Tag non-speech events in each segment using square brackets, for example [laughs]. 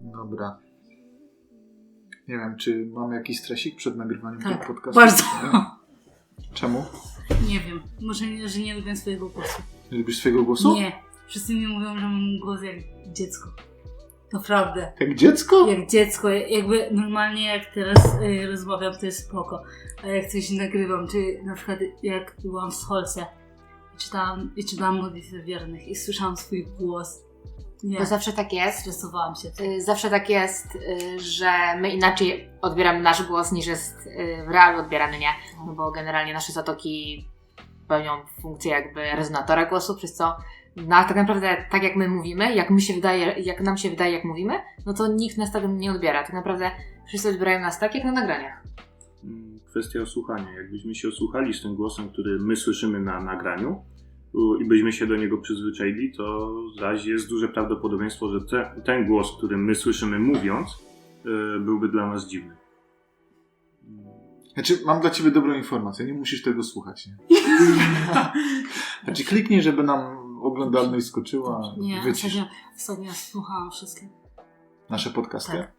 Dobra. Nie wiem, czy mamy jakiś stresik przed nagrywaniem Tak, tego podcastu? bardzo. Czemu? Nie wiem, może nie, że nie lubię swojego głosu. Nie lubisz swojego głosu? Nie. Wszyscy mi mówią, że mam głos jak dziecko. Naprawdę. Jak dziecko? Jak dziecko, jakby normalnie jak teraz y, rozmawiam, to jest spoko. A jak coś nagrywam, czy na przykład jak byłam w Scholce i czytałam, i czytałam modlitwę wiernych i słyszałam swój głos. Nie, Bo zawsze tak jest. stresowałam się. Y, Zawsze tak jest, y, że my inaczej odbieramy nasz głos niż jest y, w realu odbierany, nie? No bo generalnie nasze zatoki pełnią funkcję jakby rezonatora głosu, przez co no, tak naprawdę tak jak my mówimy, jak my się wydaje, jak nam się wydaje jak mówimy, no to nikt nas tak nie odbiera. Tak naprawdę wszyscy odbierają nas tak jak na nagraniach. Mm, Kwestia osłuchania. Jakbyśmy się osłuchali z tym głosem, który my słyszymy na nagraniu i byśmy się do niego przyzwyczaili, to zaś jest duże prawdopodobieństwo, że te, ten głos, który my słyszymy mówiąc, y, byłby dla nas dziwny. Znaczy, mam dla ciebie dobrą informację, nie musisz tego słuchać, nie? [laughs] Znaczy, kliknij, żeby nam oglądalność skoczyła, Nie, wycisz ostatnio, ostatnio słuchałam wszystkie. nasze podcasty. Tak.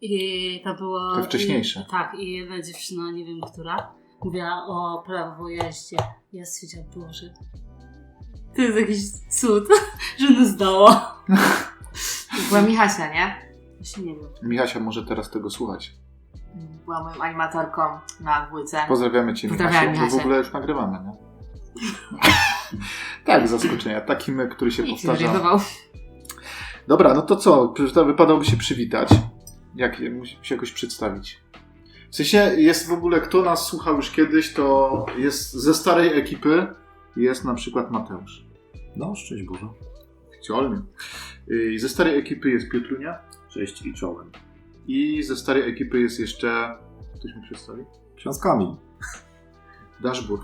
I to było... Te wcześniejsze. I, tak, i jedna dziewczyna, nie wiem która, mówiła o prawo jeździe. Ja stwierdziłam, Boże, to jest jakiś cud, [laughs] że nas zdała. Była Michasia, nie? Właśnie nie wiem. Michasia może teraz tego słuchać. Była moją animatorką na dwójce. Pozdrawiamy cię, Pozdrawiam, Michasiu, bo w ogóle już nagrywamy, nie? [laughs] tak, zaskoczenia. Taki my, który się Nikt nie powtarza. zorientował. Dobra, no to co? Wypadałoby się przywitać. Jak musi się jakoś przedstawić. W sensie jest w ogóle, kto nas słuchał już kiedyś, to jest ze starej ekipy jest na przykład Mateusz. No, szczęść Boże. Ciolnie. I ze starej ekipy jest Piotrunia. Cześć i czołem. I ze starej ekipy jest jeszcze... Ktoś mi przedstawi? Książkami. Dashboard.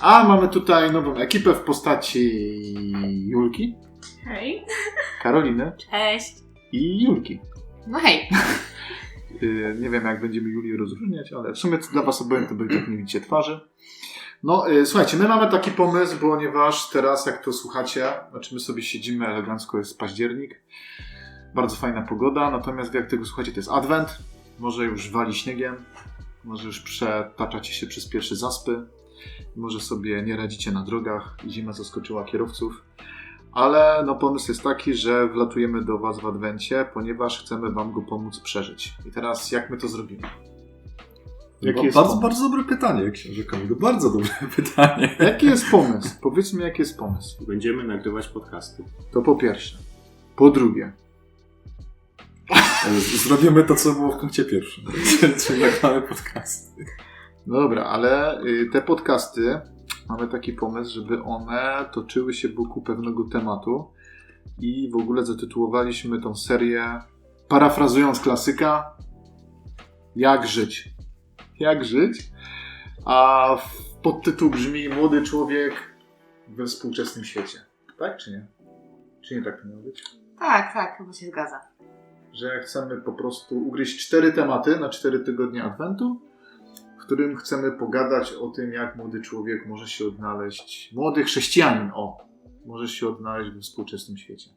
A mamy tutaj nową ekipę w postaci Julki, Hej. Karoliny Cześć! i Julki. No hej. Yy, nie wiem, jak będziemy Julię rozróżniać, ale w sumie to dla Was obojętne, bo tak nie widzicie twarzy. No, yy, słuchajcie, my mamy taki pomysł, ponieważ teraz, jak to słuchacie, znaczy my sobie siedzimy elegancko, jest październik, bardzo fajna pogoda, natomiast jak tego słuchacie, to jest adwent, może już wali śniegiem, może już przetaczacie się przez pierwsze zaspy, może sobie nie radzicie na drogach, zima zaskoczyła kierowców, ale no pomysł jest taki, że wlatujemy do Was w Adwencie, ponieważ chcemy Wam go pomóc przeżyć. I teraz jak my to zrobimy? Jaki jest bardzo, bardzo dobre pytanie, książę Kamilu. Bardzo dobre [laughs] pytanie. Jaki jest pomysł? Powiedzmy, jaki jest pomysł. Będziemy nagrywać podcasty. To po pierwsze. Po drugie. E, Zrobimy to, co było w punkcie pierwszym. [laughs] Czyli nagramy podcasty. No dobra, ale y, te podcasty, mamy taki pomysł, żeby one toczyły się wokół pewnego tematu i w ogóle zatytułowaliśmy tą serię, parafrazując klasyka, Jak żyć. Jak żyć? A podtytuł brzmi Młody człowiek we współczesnym świecie. Tak czy nie? Czy nie tak to miało być? Tak, tak, chyba się zgadza. że chcemy po prostu ugryźć cztery tematy na cztery tygodnie Adwentu, w którym chcemy pogadać o tym, jak młody człowiek może się odnaleźć, młody chrześcijanin, o, może się odnaleźć we współczesnym świecie.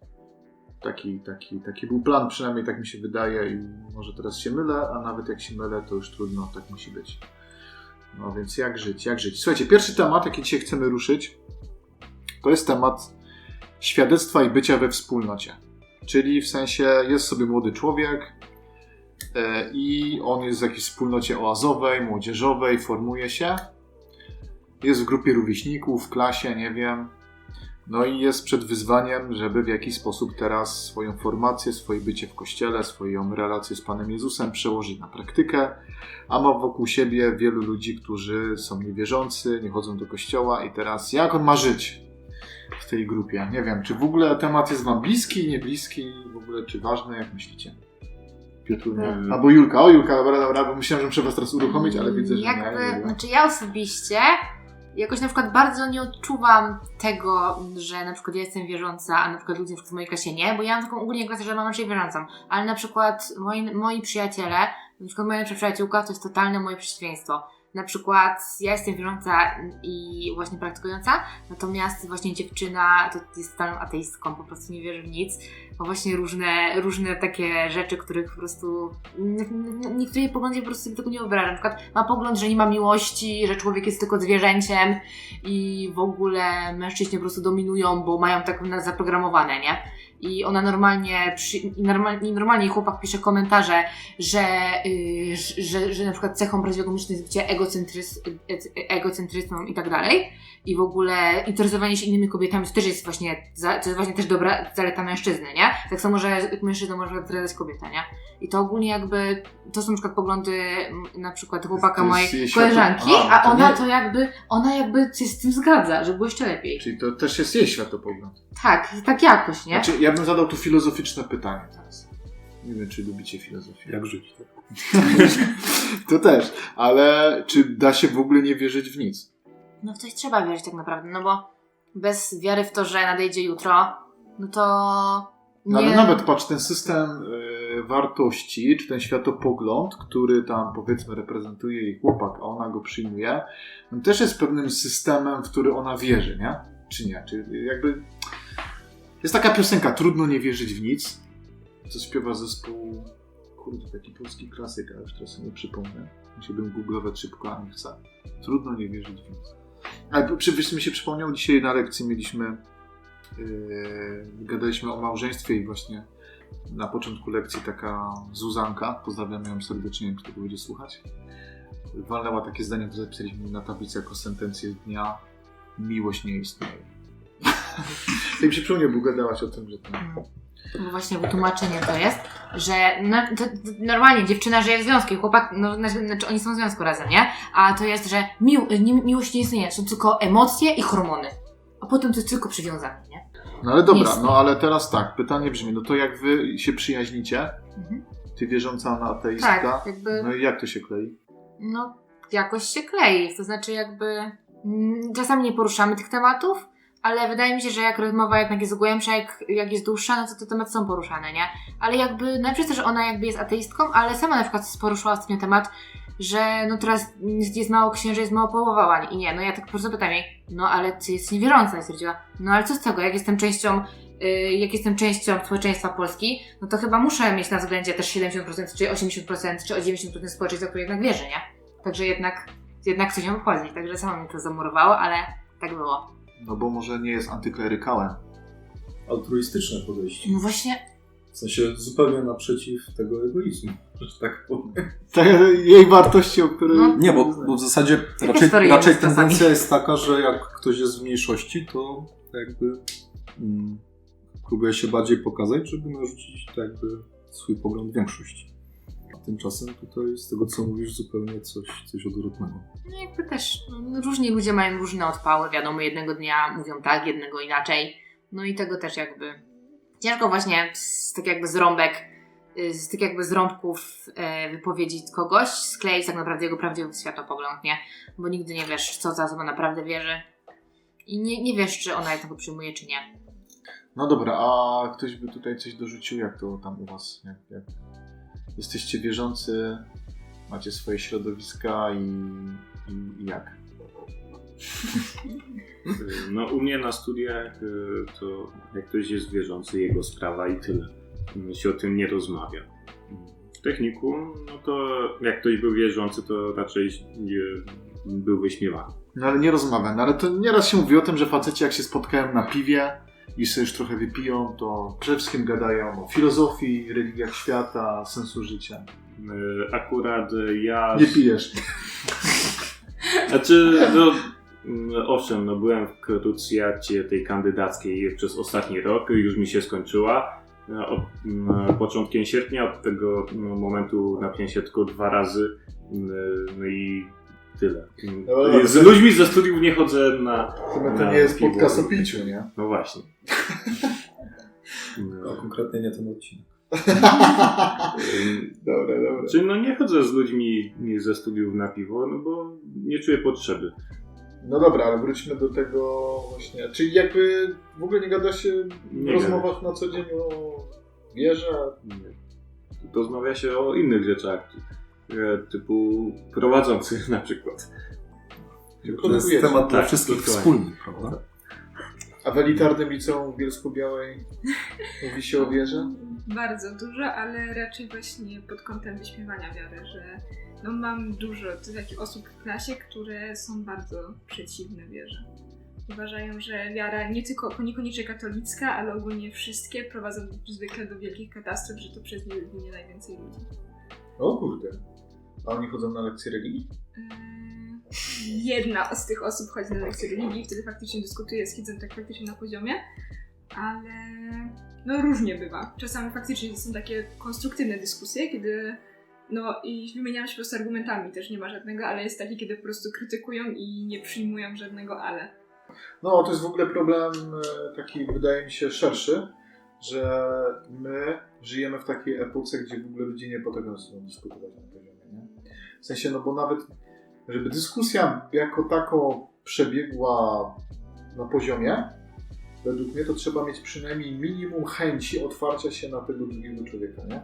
Taki, taki, taki był plan, przynajmniej tak mi się wydaje i może teraz się mylę, a nawet jak się mylę, to już trudno, tak musi być. No więc jak żyć, jak żyć. Słuchajcie, pierwszy temat, jaki dzisiaj chcemy ruszyć, to jest temat świadectwa i bycia we wspólnocie. Czyli w sensie jest sobie młody człowiek e, i on jest w jakiejś wspólnocie oazowej, młodzieżowej, formuje się. Jest w grupie rówieśników, w klasie, nie wiem. No i jest przed wyzwaniem, żeby w jakiś sposób teraz swoją formację, swoje bycie w kościele, swoją relację z Panem Jezusem przełożyć na praktykę, a ma wokół siebie wielu ludzi, którzy są niewierzący, nie chodzą do kościoła i teraz jak on ma żyć? w tej grupie. Nie wiem, czy w ogóle temat jest wam bliski, nie bliski, w ogóle czy ważny, jak myślicie? Piotr, Mm. albo Julka. O, Julka, dobra, dobra, bo myślałem, że muszę was teraz uruchomić, ale widzę, że Jakby, nie. Dobra. znaczy ja osobiście jakoś na przykład bardzo nie odczuwam tego, że na przykład ja jestem wierząca, a na przykład ludzie w mojej klasie nie, bo ja mam taką ogólnie klasę, że mam raczej wierzącą, ale na przykład moi, moi przyjaciele, na przykład moja przyjaciółka to jest totalne moje przeciwieństwo. Na przykład ja jestem wierząca i właśnie praktykująca, natomiast właśnie dziewczyna to jest totalną ateistką, po prostu nie wierzy w nic. Ma właśnie różne, różne takie rzeczy, których po prostu niektóre jej poglądy po prostu sobie tego nie wyobrażam. Na przykład ma pogląd, że nie ma miłości, że człowiek jest tylko zwierzęciem i w ogóle mężczyźni po prostu dominują, bo mają tak zaprogramowane, nie? I ona normalnie, przy, i normalnie, normalnie chłopak pisze komentarze, że, yy, że, że, na przykład cechą mężczyzny jest bycie egocentrys, e- i tak dalej. I w ogóle interesowanie się innymi kobietami to też jest właśnie, to jest właśnie też dobra zaleta mężczyzny, nie? Tak samo, że mężczyzna może interesować kobietę, nie? I to ogólnie jakby, to są na przykład poglądy na przykład chłopaka mojej jej koleżanki, a to ona nie- to jakby, ona jakby się z tym zgadza, że było jeszcze lepiej. Czyli to też jest jej światopogląd. Tak, tak jakoś, nie? Znaczy, ja bym zadał tu filozoficzne pytanie teraz. Nie wiem, czy lubicie filozofię. Jak żyć, tak? [laughs] To też, ale czy da się w ogóle nie wierzyć w nic? No w coś trzeba wierzyć tak naprawdę, no bo bez wiary w to, że nadejdzie jutro, no to No, nie... ale nawet patrz, ten system y, wartości, czy ten światopogląd, który tam powiedzmy reprezentuje jej chłopak, a ona go przyjmuje, on też jest pewnym systemem, w który ona wierzy, nie? Czy nie? Czy jakby... Jest taka piosenka, trudno nie wierzyć w nic, co śpiewa zespół, kurde, taki polski klasyk, ale już teraz nie przypomnę. Musiałbym googlować szybko, a nie chcę. Trudno nie wierzyć w nic. Ale wiesz, mi się przypomniał, dzisiaj na lekcji mieliśmy Yy, gadaliśmy o małżeństwie i właśnie na początku lekcji taka Zuzanka, pozdrawiam ją serdecznie, kto to będzie słuchać, walnęła takie zdanie, które zapisaliśmy na tablicy jako sentencję dnia miłość nie istnieje. I mi się przypomniał, bo gadałaś o tym, że to... Bo właśnie wytłumaczenie to jest, że no, to, to normalnie dziewczyna żyje w związku i chłopak, no znaczy, znaczy oni są w związku razem, nie? A to jest, że mił, nie, miłość nie istnieje, są tylko emocje i hormony. A potem to jest tylko przywiązanie, nie? No ale dobra, Jest. no ale teraz tak, pytanie brzmi, no to jak wy się przyjaźnicie, Mhm. ty wierząca, ona ateistka, Tak, jakby... no i jak to się klei? no, jakoś się klei. To znaczy, jakby mm, czasami nie poruszamy tych tematów, ale wydaje mi się, że jak rozmowa jednak jest głębsza, jak, jak jest dłuższa, no to te tematy są poruszane, nie? Ale jakby, najpierw też ona jakby jest ateistką, ale sama na przykład poruszyła ostatnio temat, że no teraz jest, mało księży, jest mało połowowań. I nie, no ja tak po prostu pytam jej, no ale ty jesteś niewierząca. Stwierdziła, no ale co z tego, jak jestem częścią y, jak jestem częścią społeczeństwa Polski, no to chyba muszę mieć na względzie też 70%, czy 80%, czy 90% społeczeństwa, które jednak wierzy, nie? Także jednak, jednak coś ją obchodzi. Także samo mnie to zamurowało, ale tak było. No bo może nie jest antyklerykałem. Altruistyczne podejście. No właśnie, W sensie zupełnie naprzeciw tego egoizmu, [laughs] że tak powiem. Tak, jej wartości, o których... No. Nie, bo, bo w zasadzie Ja raczej, raczej tendencja jest taka, że jak ktoś jest w mniejszości, to jakby mm, próbuje się bardziej pokazać, żeby narzucić jakby swój pogląd większości. Tymczasem tutaj z tego co mówisz zupełnie coś, coś odwrotnego. no jakby też no, różni ludzie mają różne odpały, wiadomo, jednego dnia mówią tak, jednego inaczej. No i tego też jakby ciężko właśnie z tak jakby z rąbek, y, z tak jakby z rąbków e, wypowiedzi kogoś skleić tak naprawdę jego prawdziwy światopogląd, nie? Bo nigdy nie wiesz, co ta osoba naprawdę wierzy. I nie, nie wiesz, czy ona tego przyjmuje, czy nie. No dobra, a ktoś by tutaj coś dorzucił, jak to tam u was? Jak, jak jesteście wierzący, macie swoje środowiska i, i, i jak? Y, [laughs] No u mnie na studiach y, to jak ktoś jest wierzący, jego sprawa i tyle. Y, Się o tym nie rozmawia. Y, W technikum, no to jak ktoś był wierzący, to raczej nie był wyśmiewany. No ale nie rozmawiam, no, ale to nieraz się mówi o tym, że faceci jak się spotkają na piwie i sobie już trochę wypiją, to przede wszystkim gadają o filozofii, religiach świata, sensu życia. Y, Akurat y, ja... Nie pijesz. [laughs] Znaczy, no, mm, owszem, no byłem w krucjacie tej kandydackiej przez ostatni rok, już mi się skończyła. E, Od mm, początkiem sierpnia, od tego mm, momentu napiłem się tylko dwa razy. No i tyle. Mm, No, ale- Z ludźmi ze studiów nie chodzę na. Chyba to na nie jest piwo. podcast o piciu, nie? No właśnie. A [laughs] No. konkretnie nie ten odcinek. [laughs] Dobra, dobra. Czyli no nie chodzę z ludźmi ze studiów na piwo, no bo nie czuję potrzeby. No dobra, ale wróćmy do tego właśnie. Czyli jakby w ogóle nie gada się w Nie rozmowach na co dzień o wierze? Nie. Rozmawia się o innych rzeczach. E, typu prowadzący [laughs] na przykład. To jest temat dla Tak, wszystkich wspólny, prawda? A w elitarnym liceum w Bielsku-Białej mówi się o wierze? Bardzo dużo, ale raczej właśnie pod kątem wyśmiewania wiary, że no mam dużo takich osób w klasie, które są bardzo przeciwne wierze. Uważają, że wiara nie tylko, niekoniecznie katolicka, ale ogólnie wszystkie prowadzą zwykle do wielkich katastrof, że to przez nie ginie najwięcej ludzi. O kurde. A oni chodzą na lekcje religii? Yy, Jedna z tych osób chodzi na lekcje religii, wtedy faktycznie dyskutuje z hidzem tak faktycznie na poziomie, ale no różnie bywa. Czasami faktycznie są takie konstruktywne dyskusje, kiedy no i wymieniamy się po prostu argumentami, też nie ma żadnego, ale jest taki, kiedy po prostu krytykują i nie przyjmują żadnego ale. No, to jest w ogóle problem e, taki, wydaje mi się, szerszy, że my żyjemy w takiej epoce, gdzie w ogóle ludzie nie potrafią ze sobą dyskutować na poziomie? W sensie, no bo nawet, żeby dyskusja jako tako przebiegła na poziomie, według mnie to trzeba mieć przynajmniej minimum chęci otwarcia się na tego drugiego człowieka, nie?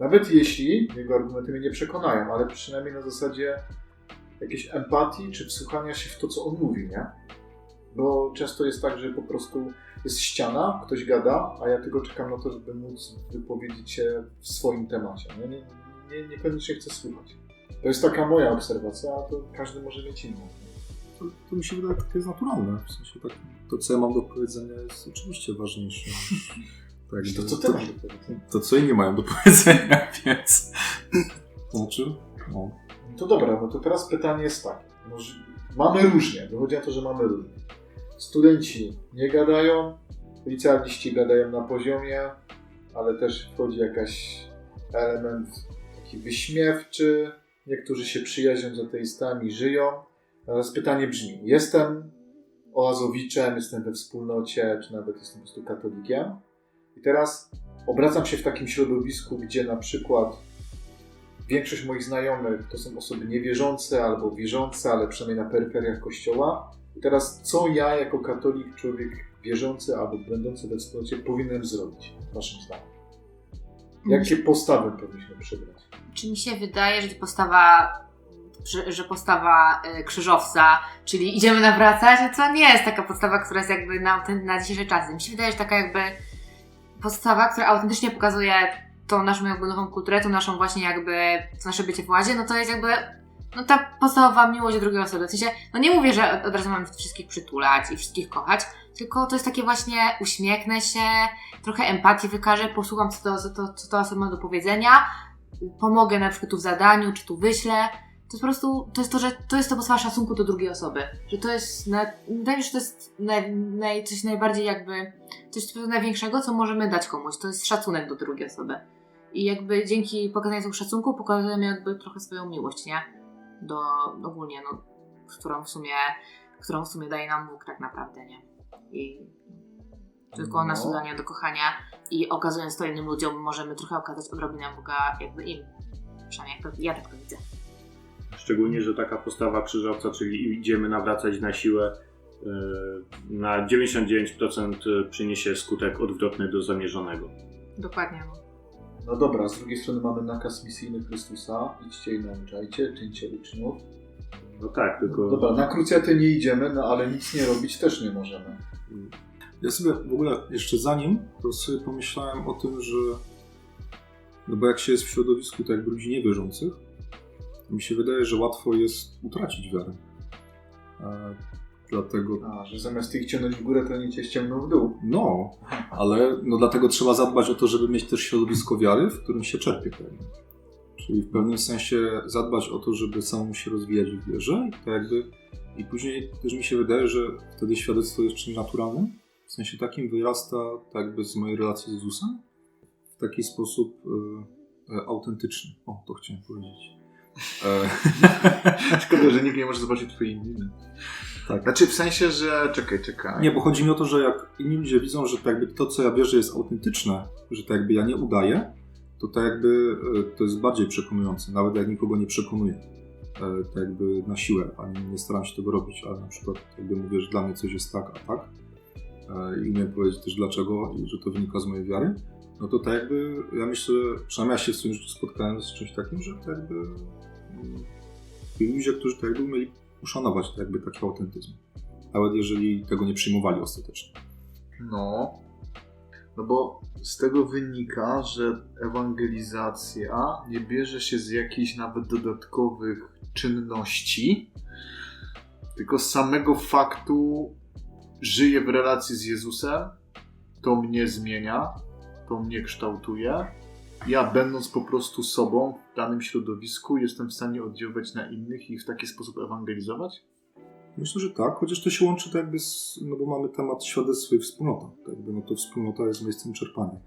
Nawet jeśli jego argumenty mnie nie przekonają, ale przynajmniej na zasadzie jakiejś empatii, czy wsłuchania się w to, co on mówi, nie? Bo często jest tak, że po prostu jest ściana, ktoś gada, a ja tylko czekam na to, żeby móc wypowiedzieć się w swoim temacie. Nie, nie, nie, niekoniecznie chcę słuchać. To jest taka moja obserwacja, a to każdy może mieć inną. To, to mi się wydaje takie jest naturalne. W sensie tak, to, co ja mam do powiedzenia, jest oczywiście ważniejsze [laughs] tak, To co ty masz do powiedzenia? to, co inni mają do powiedzenia, [laughs] więc. Znaczy, no. To dobra, no to teraz pytanie jest takie. Mamy różnie, wychodzi na to, że mamy różnie. Studenci nie gadają, licealiści gadają na poziomie, ale też wchodzi jakiś element taki wyśmiewczy. Niektórzy się przyjaźnią z ateistami, żyją. Teraz pytanie brzmi, jestem oazowiczem, jestem we wspólnocie, czy nawet jestem po prostu katolikiem. I teraz obracam się w takim środowisku, gdzie na przykład większość moich znajomych to są osoby niewierzące albo wierzące, ale przynajmniej na peryferiach kościoła. I teraz co ja jako katolik, człowiek wierzący albo będący we wspólnocie powinienem zrobić, waszym zdaniem? Jakie postawy powinniśmy przybrać? Czy mi się wydaje, że postawa, że, postawa y, krzyżowca, czyli idziemy nawracać, to nie jest taka postawa, która jest jakby na, na dzisiejsze czasy. Mi się wydaje, że taka jakby postawa, która autentycznie pokazuje tą naszą jakby nową kulturę, tą naszą właśnie jakby, to nasze bycie w łazie, no to jest jakby no ta podstawowa miłość drugiej osoby. W sensie, no nie mówię, że od, razu mamy wszystkich przytulać i wszystkich kochać, tylko to jest takie właśnie uśmiechnę się, trochę empatii wykażę, posłucham co, to, co, to, ta osoba ma do powiedzenia, pomogę na przykład tu w zadaniu, czy tu wyślę. To jest po prostu, to jest to, że to jest to postawa szacunku do drugiej osoby. Że to jest, wydaje mi się, że to jest naj, naj, coś najbardziej jakby, coś największego, co możemy dać komuś. To jest szacunek do drugiej osoby. I jakby dzięki pokazaniu tego szacunku pokazujemy jakby trochę swoją miłość, nie? Do, ogólnie, no, którą w sumie, którą w sumie daje nam Bóg tak naprawdę, nie? I tylko No. nas udania do kochania i okazując to innym ludziom, możemy trochę okazać odrobinę Boga jakby im. Przynajmniej jak to, ja tak to widzę. Szczególnie, że taka postawa krzyżowca, czyli idziemy nawracać na siłę, e, na 99% przyniesie skutek odwrotny do zamierzonego. Dokładnie. No. No dobra, z drugiej strony mamy nakaz misyjny Chrystusa, idźcie i nauczajcie, czyńcie uczniów. No tak, tylko Dobra, na krucjaty nie idziemy, no ale nic nie robić też nie możemy. Ja sobie w ogóle jeszcze zanim, to sobie pomyślałem o tym, że no bo jak się jest w środowisku tak jakby ludzi niewierzących, to mi się wydaje, że łatwo jest utracić wiarę. Dlatego, A, że zamiast ich ciągnąć w górę, to oni cię ściągną w dół. no, ale no dlatego trzeba zadbać o to, żeby mieć też środowisko wiary, w którym się czerpie pewnie. Czyli w pewnym sensie zadbać o to, żeby samemu się rozwijać w wierze i to jakby i później też mi się wydaje, że wtedy świadectwo jest czymś naturalnym. W sensie takim wyrasta tak jakby z mojej relacji z Jezusem w taki sposób e, e, autentyczny. O, to chciałem powiedzieć. E, [laughs] Szkoda, że nikt nie może zobaczyć twojej miny. Tak. Znaczy w sensie, że... Czekaj, czekaj. Nie, bo chodzi mi o to, że jak inni ludzie widzą, że tak jakby to, co ja wierzę, jest autentyczne, że tak jakby ja nie udaję, to tak jakby e, to jest bardziej przekonujące, nawet jak nikogo nie przekonuję. E, Tak jakby na siłę, ani nie staram się tego robić, ale na przykład jakby mówię, że dla mnie coś jest tak, a tak, e, i umiem powiedzieć też dlaczego i że to wynika z mojej wiary, no to tak jakby ja myślę, przynajmniej ja się w swoim życiu spotkałem z czymś takim, że tak jakby mm, byli ludzie, którzy tak jakby umieli uszanować jakby taki autentyzm. Nawet jeżeli tego nie przyjmowali ostatecznie. No. No bo z tego wynika, że ewangelizacja nie bierze się z jakichś nawet dodatkowych czynności, tylko z samego faktu żyję w relacji z Jezusem, to mnie zmienia, to mnie kształtuje. Ja, będąc po prostu sobą w danym środowisku, jestem w stanie oddziaływać na innych i w taki sposób ewangelizować? Myślę, że tak, chociaż to się łączy tak jakby z, no bo mamy temat świadectwa i wspólnota. Tak jakby, no to wspólnota jest miejscem czerpania.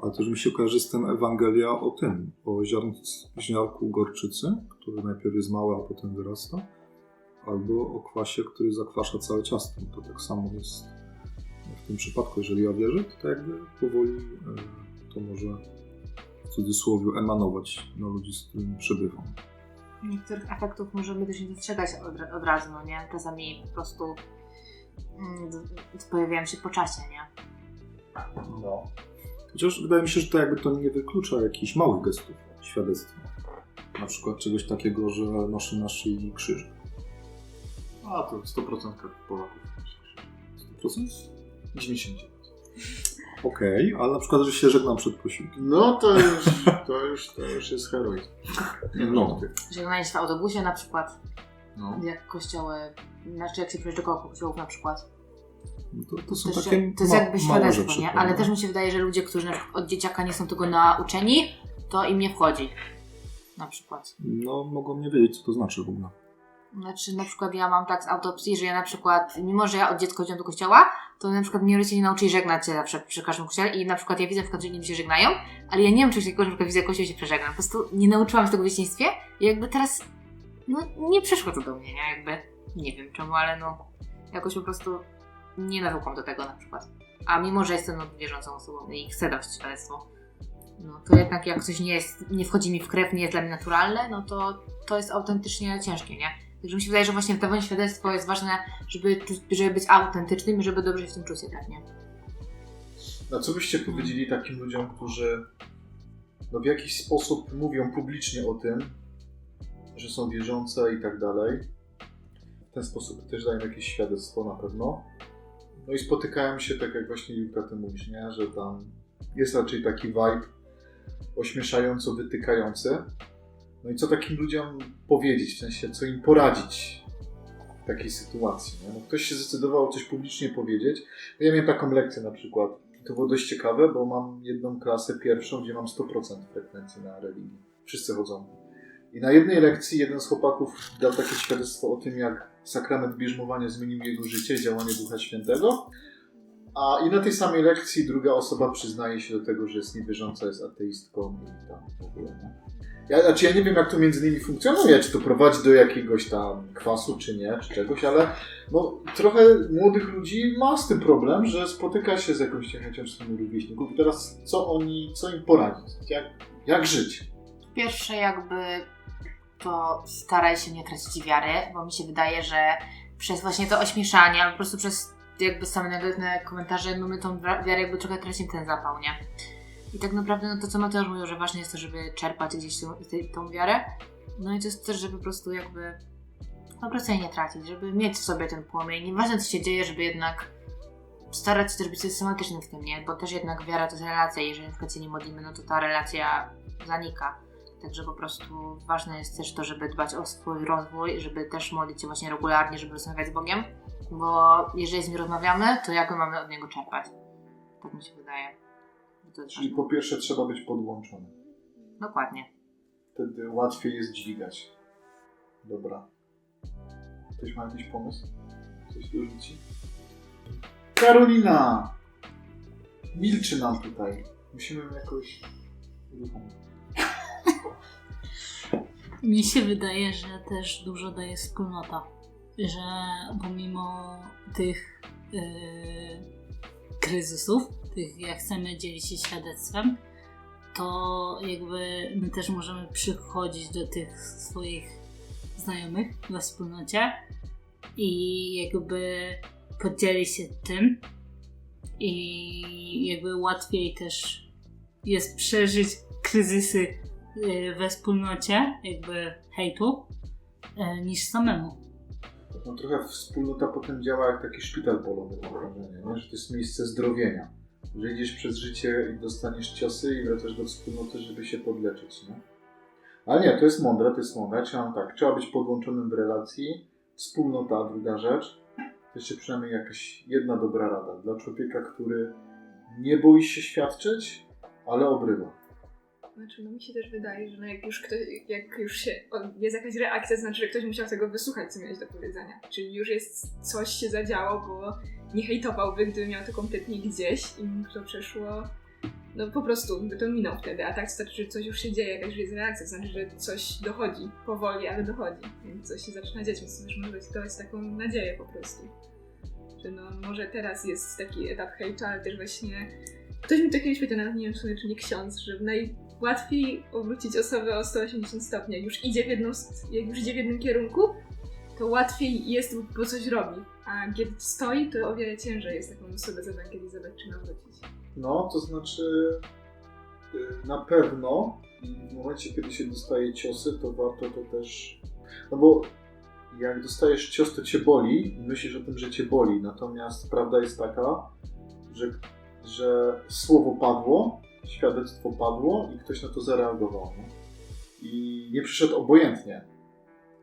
Ale też mi się kojarzy z tym Ewangelia o tym, o ziarn, ziarnku gorczycy, który najpierw jest mały, a potem wyrasta, albo o kwasie, który zakwasza całe ciasto. To tak samo jest w tym przypadku. Jeżeli ja wierzę, to tak jakby powoli e, to może w cudzysłowie emanować na ludzi, z którymi przebywam. Niektórych efektów możemy też nie dostrzegać od, od razu, no nie? Czasami po prostu mm, pojawiają się po czasie, nie? No. Chociaż wydaje mi się, że to jakby to nie wyklucza jakichś małych gestów świadectwa. Na przykład czegoś takiego, że noszę na szyi krzyż. A to 100% Polaków. 100%? 90. Okej, ale na przykład, że się żegnam przed posiłkiem. No to już, to już, to już jest heroizm. No. Żegnanie się w autobusie na przykład, no. jak kościoły, znaczy jak się przyjeżdża koło kościołów na przykład. No To, to są To, jest- takie to jest ma- jakby świadectwo, nie? Ale też mi się wydaje, że ludzie, którzy od dzieciaka nie są tego nauczeni, to im nie wchodzi. Na przykład. No, mogą nie wiedzieć, co to znaczy w ogóle. Znaczy, na przykład ja mam tak z autopsji, że ja na przykład, mimo że ja od dziecka chodziłam do kościoła, to na przykład mnie rodzice nie nauczyli żegnać się zawsze przy każdym kościele i na przykład ja widzę, na przykład, że inni się żegnają, ale ja nie wiem czegoś takiego, że na przykład widzę kościół się przeżegnam. Po prostu nie nauczyłam się tego w dzieciństwie i jakby teraz, no nie przyszło to do mnie, nie? Jakby, nie wiem czemu, ale no, jakoś po prostu nie nawykłam do tego na przykład. A mimo, że jestem no, wierzącą osobą i chcę dawać świadectwo, no to jednak jak coś nie jest, nie wchodzi mi w krew, nie jest dla mnie naturalne, no to to jest autentycznie ciężkie, nie? Także mi się wydaje, że właśnie w dawaniu świadectwo jest ważne, żeby, żeby być autentycznym żeby dobrze się w tym czuć jednak, nie? No co byście powiedzieli takim ludziom, którzy no w jakiś sposób mówią publicznie o tym, że są wierzące i tak dalej. W ten sposób też dają jakieś świadectwo na pewno. No i spotykają się, tak jak właśnie Julka ty mówisz, nie? że tam jest raczej taki vibe ośmieszająco wytykający. No i co takim ludziom powiedzieć, w sensie co im poradzić w takiej sytuacji. No ktoś się zdecydował coś publicznie powiedzieć. No Ja miałem taką lekcję na przykład. To było dość ciekawe, bo mam jedną klasę pierwszą, gdzie mam 100% frekwencji na religii. Wszyscy chodzą. I na jednej lekcji jeden z chłopaków dał takie świadectwo o tym, jak sakrament bierzmowania zmienił jego życie, działanie Ducha Świętego. A i na tej samej lekcji druga osoba przyznaje się do tego, że jest niewierząca, jest ateistką i tam w ogóle. Nie? Ja, znaczy ja nie wiem, jak to między nimi funkcjonuje, czy to prowadzi do jakiegoś tam kwasu, czy nie, czy czegoś, ale no, trochę młodych ludzi ma z tym problem, że spotyka się z jakąś niechęcią swoich rówieśników i teraz co oni, co im poradzić? Jak, jak żyć? Pierwsze jakby to staraj się nie tracić wiary, bo mi się wydaje, że przez właśnie to ośmieszanie, albo po prostu przez jakby same negatywne komentarze, my tą wiarę jakby trochę tracimy ten zapał, nie? I tak naprawdę no to, co Mateusz mówił, że ważne jest to, żeby czerpać gdzieś tą, tą wiarę, no i to jest też, żeby po prostu jakby po prostu jej nie tracić, żeby mieć w sobie ten płomień. Nieważne, co się dzieje, żeby jednak starać się też być systematycznym w tym, nie? Bo też jednak wiara to jest relacja. Jeżeli przykład się nie modlimy, no to ta relacja zanika. Także po prostu ważne jest też to, żeby dbać o swój rozwój, żeby też modlić się właśnie regularnie, żeby rozmawiać z Bogiem, bo jeżeli z nim rozmawiamy, to jak my mamy od Niego czerpać? Tak mi się wydaje. To jest Czyli ważne. po pierwsze trzeba być podłączony. Dokładnie. Wtedy łatwiej jest dźwigać. Dobra. Ktoś ma jakiś pomysł? Coś dorzuci? Karolina! Milczy nam tutaj. Musimy ją jakoś uruchomić. [laughs] Mi się wydaje, że też dużo daje wspólnota. Że pomimo tych yy, kryzysów, tych jak chcemy dzielić się świadectwem, to jakby my też możemy przychodzić do tych swoich znajomych we wspólnocie i jakby podzielić się tym i jakby łatwiej też jest przeżyć kryzysy y, we wspólnocie, jakby hejtu, y, niż samemu. No trochę wspólnota potem działa jak taki szpital polowy, mam wrażenie, nie? że to jest miejsce zdrowienia. Że idziesz przez życie i dostaniesz ciosy i wracasz do wspólnoty, żeby się podleczyć, nie? Ale nie, to jest mądre, to jest mądre. Trzeba, tak, trzeba być podłączonym w relacji. Wspólnota, druga rzecz. To jeszcze przynajmniej jakaś jedna dobra rada dla człowieka, który nie boi się świadczyć, ale obrywa. Znaczy, no mi się też wydaje, że no jak już ktoś, jak już się, jest jakaś reakcja, to znaczy, że ktoś musiał tego wysłuchać, co miałeś do powiedzenia. Czyli już jest, coś się zadziało, bo nie hejtowałby, gdyby miał to kompletnie gdzieś i mu to przeszło, no po prostu by to minął wtedy, a tak to znaczy, że coś już się dzieje, jakaś jest reakcja, to znaczy, że coś dochodzi, powoli, ale dochodzi, więc coś się zaczyna dziać, więc też może dać taką nadzieję po prostu. Że no może teraz jest taki etap hejtu, ale też właśnie Ktoś mi to kiedyś powiedział, nawet nie wiem w czy nie ksiądz, że najłatwiej obrócić osobę o 180 stopni. Jak już idzie w jedną, jak już idzie w jednym kierunku, to łatwiej jest, bo coś robi. A kiedy stoi, to o wiele ciężej jest taką osobę zewangelizovat czy nawrócić. No, to znaczy y, na pewno w momencie, kiedy się dostaje ciosy, to warto to też. No bo jak dostajesz cios, to cię boli i myślisz o tym, że cię boli. Natomiast prawda jest taka, że, że słowo padło, świadectwo padło i ktoś na to zareagował. Nie? I nie przyszedł obojętnie.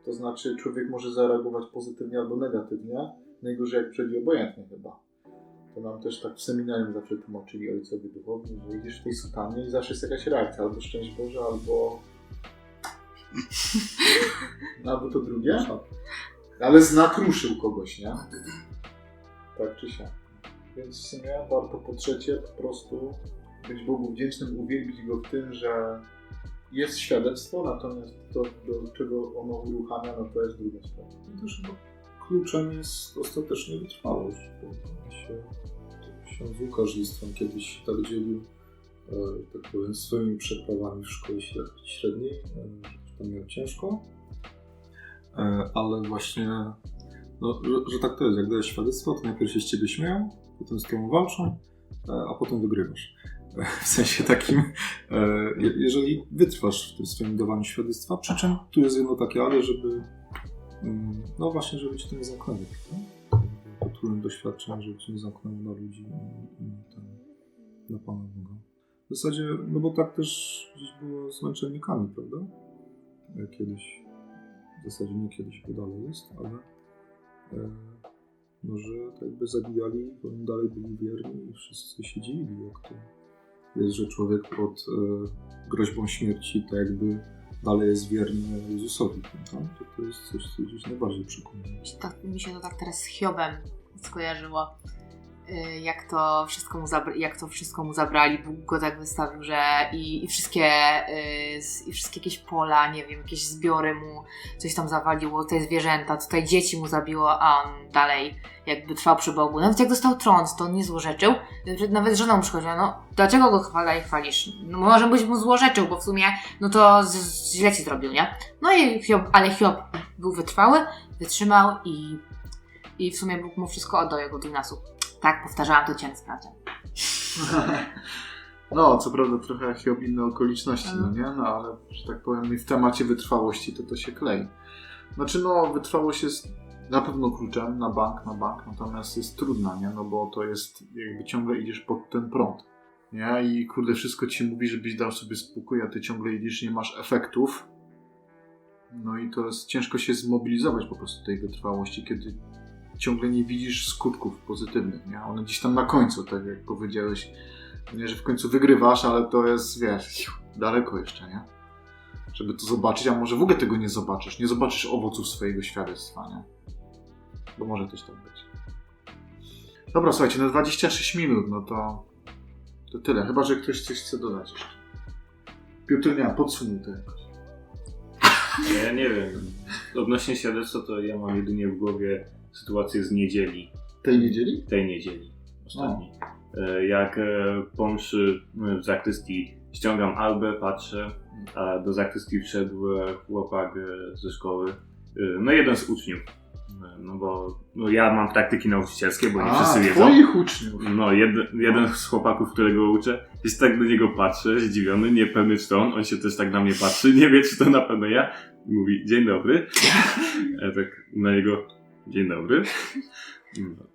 To znaczy, człowiek może zareagować pozytywnie albo negatywnie. Najgorzej jak przyjdzie obojętnie chyba. To nam też tak w seminarium zawsze tłumaczyli ojcowie duchowni, że idziesz w tej sutannie i zawsze jest jakaś reakcja, albo szczęść Boże, albo... No, albo to drugie. Ale znak ruszył kogoś, nie? Tak czy siak. Więc w sumie warto po trzecie po prostu być Bogu wdzięcznym, uwielbić Go w tym, że jest świadectwo, natomiast to, do czego ono uruchamia, no to jest druga sprawa. I też chyba kluczem jest ostatecznie wytrwałość. Bo się, to ksiądz Łukasz Listwan kiedyś tak dzielił, e, tak powiem, swoimi przeprawami w szkole śre- średniej, e, tam miał ciężko, e, ale właśnie, no, że, że tak to jest, jak dajesz świadectwo, to najpierw się z ciebie śmieją, potem z tobą walczą, e, a potem wygrywasz. [laughs] W sensie takim, e, je- jeżeli wytrwasz w tym swoim dawaniu świadectwa, przy czym tu jest jedno takie ale, żeby Mm, No właśnie, żeby cię to nie zamknęło. prawda? To trudne doświadczenie, żeby cię nie zamknęło na ludzi i, ten, na Pana Boga. W zasadzie, no bo tak też gdzieś było z męczennikami, prawda? E, Kiedyś, w zasadzie nie kiedyś, bo dalej jest, ale e, no, tak jakby zabijali, bo dalej byli wierni i wszyscy się dziwili, jak to jest, że człowiek pod e, groźbą śmierci tak jakby dalej jest wierny Jezusowi? To, to jest coś, co gdzieś najbardziej przekonuje. Tak, mi się to tak teraz z Hiobem skojarzyło. Y, Jak to, wszystko mu zabra- jak to wszystko mu zabrali, Bóg go tak wystawił, że i, i wszystkie y, i wszystkie jakieś pola, nie wiem, jakieś zbiory mu coś tam zawaliło, tutaj zwierzęta, tutaj dzieci mu zabiło, a on dalej jakby trwał przy Bogu. Nawet jak dostał trąd, to on nie złorzeczył. Nawet- żona mu przychodziła, no dlaczego go chwala i chwalisz? No może byś mu złorzeczył, bo w sumie no to z, z, źle ci zrobił, nie? No i Hiob, ale Hiob był wytrwały, wytrzymał i, i w sumie Bóg mu wszystko oddał jako dwunasób. Tak, powtarzałam to cię sprawdzę. [laughs] No, co prawda trochę Hiob inne okoliczności, no nie? No ale, że tak powiem, w temacie wytrwałości to to się klei. Znaczy, no, wytrwałość jest na pewno kluczem na bank, na bank, natomiast jest trudna, nie? No bo to jest, jakby ciągle idziesz pod ten prąd, nie? I kurde, wszystko ci mówi, żebyś dał sobie spokój, a ty ciągle idziesz, nie masz efektów. No i to jest ciężko się zmobilizować po prostu tej wytrwałości, kiedy ciągle nie widzisz skutków pozytywnych, nie? One gdzieś tam na końcu, tak jak powiedziałeś, nie, że w końcu wygrywasz, ale to jest, wiesz, daleko jeszcze, nie? Żeby to zobaczyć, a może w ogóle tego nie zobaczysz, nie zobaczysz owoców swojego świadectwa, nie? Bo może też tak być. Dobra, słuchajcie, na 26 minut, no to, to tyle. Chyba, że ktoś coś chce dodać jeszcze. Piotr, nie, podsumuj to jakoś. Ja nie wiem. Odnośnie świadectwa, to ja mam jedynie w głowie sytuację z niedzieli, Tej niedzieli? tej niedzieli ostatniej. E, Jak e, po mszy e, w zakrystii ściągam albę, patrzę, a do zakrystii wszedł e, chłopak e, ze szkoły. E, No jeden z uczniów. No bo no ja mam praktyki nauczycielskie, bo nie A, wszyscy wiedzą. twoich uczniów. No, jeden, jeden z chłopaków, którego uczę, jest tak do niego patrzę, zdziwiony, niepewny czy to on, on się też tak na mnie patrzy, [laughs] nie wie czy to na pewno ja. Mówi, dzień dobry. Ja [laughs] tak na niego, dzień dobry.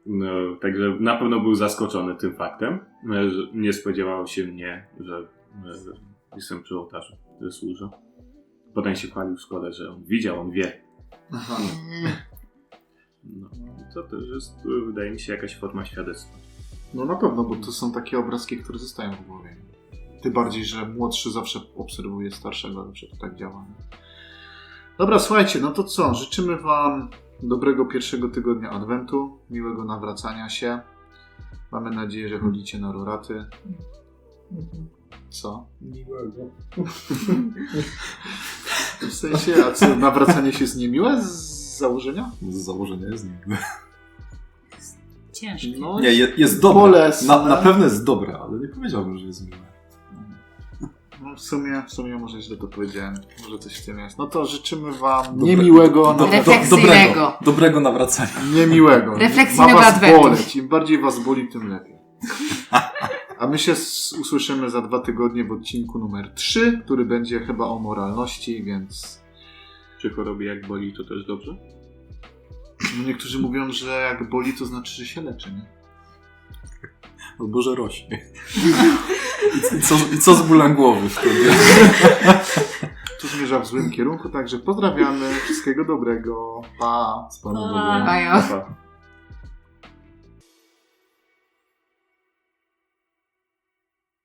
No, także na pewno był zaskoczony tym faktem, że nie spodziewał się mnie, że, że jestem przy ołtarzu, że służę. Potem się chwalił w szkole, że on widział, on wie. Aha. Mm. No, to też jest, wydaje mi się, jakaś forma świadectwa. No na pewno, bo to są takie obrazki, które zostają w głowie. Tym bardziej, że młodszy zawsze obserwuje starszego, zawsze to tak działa. Dobra, słuchajcie, no to co? Życzymy Wam dobrego pierwszego tygodnia Adwentu, miłego nawracania się. Mamy nadzieję, że chodzicie na roraty. Co? Miłego. [laughs] W sensie, a co, nawracanie się jest niemiłe z założenia? Z założenia jest miłe. Ciężkie. No, Nie, je, jest dobre. Bolesne. Na, na pewno jest dobre, ale nie powiedziałbym, że jest miłe. No w, sumie, w sumie może źle to powiedziałem. Może coś w tym jest. No to życzymy Wam Dobre- niemiłego, do- do- Refleksyjnego. dobrego, dobrego nawracania. niemiłego. Refleksyjnego Ma was adwentu. boleć. Im bardziej was boli, tym lepiej. A my się usłyszymy za dwa tygodnie w odcinku numer 3, który będzie chyba o moralności, więc Czy chorobie jak boli, to też dobrze? no niektórzy mówią, że jak boli, to znaczy, że się leczy, nie? Albo że rośnie. [laughs] I, co, I co z bólem głowy wtedy? To [laughs] zmierza w złym kierunku, także pozdrawiamy. Wszystkiego dobrego. Pa. Z Panem Pa. Bogiem. Pa.